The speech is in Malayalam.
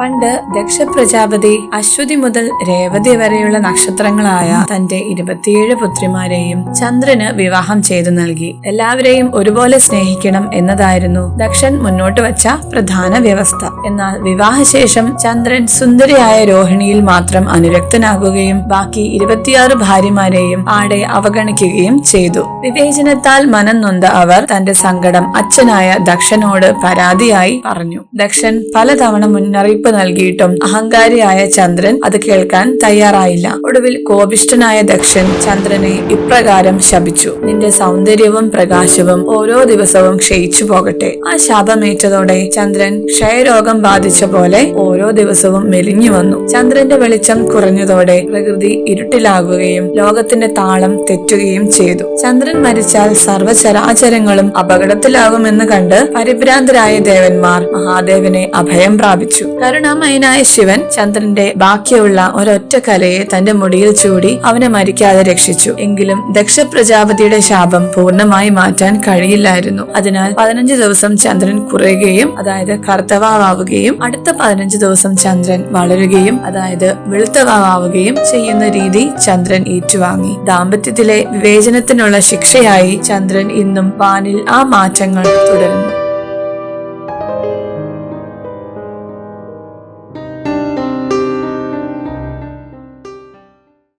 പണ്ട് ദക്ഷ പ്രജാപതി അശ്വതി മുതൽ രേവതി വരെയുള്ള നക്ഷത്രങ്ങളായ തന്റെ ഇരുപത്തിയേഴ് പുത്രിമാരെയും ചന്ദ്രന് വിവാഹം ചെയ്തു നൽകി. എല്ലാവരെയും ഒരുപോലെ സ്നേഹിക്കണം എന്നതായിരുന്നു ദക്ഷൻ മുന്നോട്ട് വച്ച പ്രധാന വ്യവസ്ഥ. എന്നാൽ വിവാഹശേഷം ചന്ദ്രൻ സുന്ദരിയായ രോഹിണിയിൽ മാത്രം അനുരക്തനാകുകയും ബാക്കി ഇരുപത്തിയാറ് ഭാര്യമാരെയും ആടെ അവഗണിക്കുകയും ചെയ്തു. വിവേചനത്താൽ മനം നൊന്ത അവർ തന്റെ സങ്കടം അച്ഛനായ ദക്ഷനോട് പരാതിയായി പറഞ്ഞു. ദക്ഷൻ പലതവണ മുന്നറിയിപ്പ് നൽകിയിട്ടും അഹങ്കാരിയായ ചന്ദ്രൻ അത് കേൾക്കാൻ തയ്യാറായില്ല. ഒടുവിൽ കോപിഷ്ഠനായ ദക്ഷൻ ചന്ദ്രനെ ഇപ്രകാരം ശപിച്ചു. നിന്റെ സൗന്ദര്യവും പ്രകാശവും ഓരോ ദിവസവും ക്ഷയിച്ചു പോകട്ടെ. ആ ശാപമേറ്റതോടെ ചന്ദ്രൻ ക്ഷയരോഗം ബാധിച്ച പോലെ ഓരോ ദിവസവും മെലിഞ്ഞു വന്നു. ചന്ദ്രന്റെ വെളിച്ചം കുറഞ്ഞതോടെ പ്രകൃതി ഇരുട്ടിലാകുകയും ലോകത്തിന്റെ താളം തെറ്റുകയും ചെയ്തു. ചന്ദ്രൻ മരിച്ചാൽ സർവചരാചരങ്ങളും അപകടത്തിലാകുമെന്ന് കണ്ട് പരിഭ്രാന്തരായ ദേവന്മാർ മഹാദേവനെ അഭയം പ്രാപിച്ചു. കരുണാമയനായ ശിവൻ ചന്ദ്രന്റെ ബാക്കിയുള്ള ഒരൊറ്റ കലയെ തന്റെ മുടിയിൽ ചൂടി അവനെ മരിക്കാതെ രക്ഷിച്ചു. എങ്കിലും ദക്ഷ പ്രജാപതിയുടെ ശാപം പൂർണമായി മാറ്റാൻ കഴിയില്ലായിരുന്നു. അതിനാൽ പതിനഞ്ച് ദിവസം ചന്ദ്രൻ കുറയുകയും അതായത് കർത്തവാവുകയും അടുത്ത പതിനഞ്ച് ദിവസം ചന്ദ്രൻ വളരുകയും അതായത് വെളുത്തവാവുകയും ചെയ്യുന്ന രീതി ചന്ദ്രൻ ഏറ്റുവാങ്ങി. ദാമ്പത്യത്തിലെ വിവേചനത്തിനുള്ള ശിക്ഷയായി ചന്ദ്രൻ ഇന്നും വാനിൽ ആ മാറ്റങ്ങൾ തുടരുന്നു.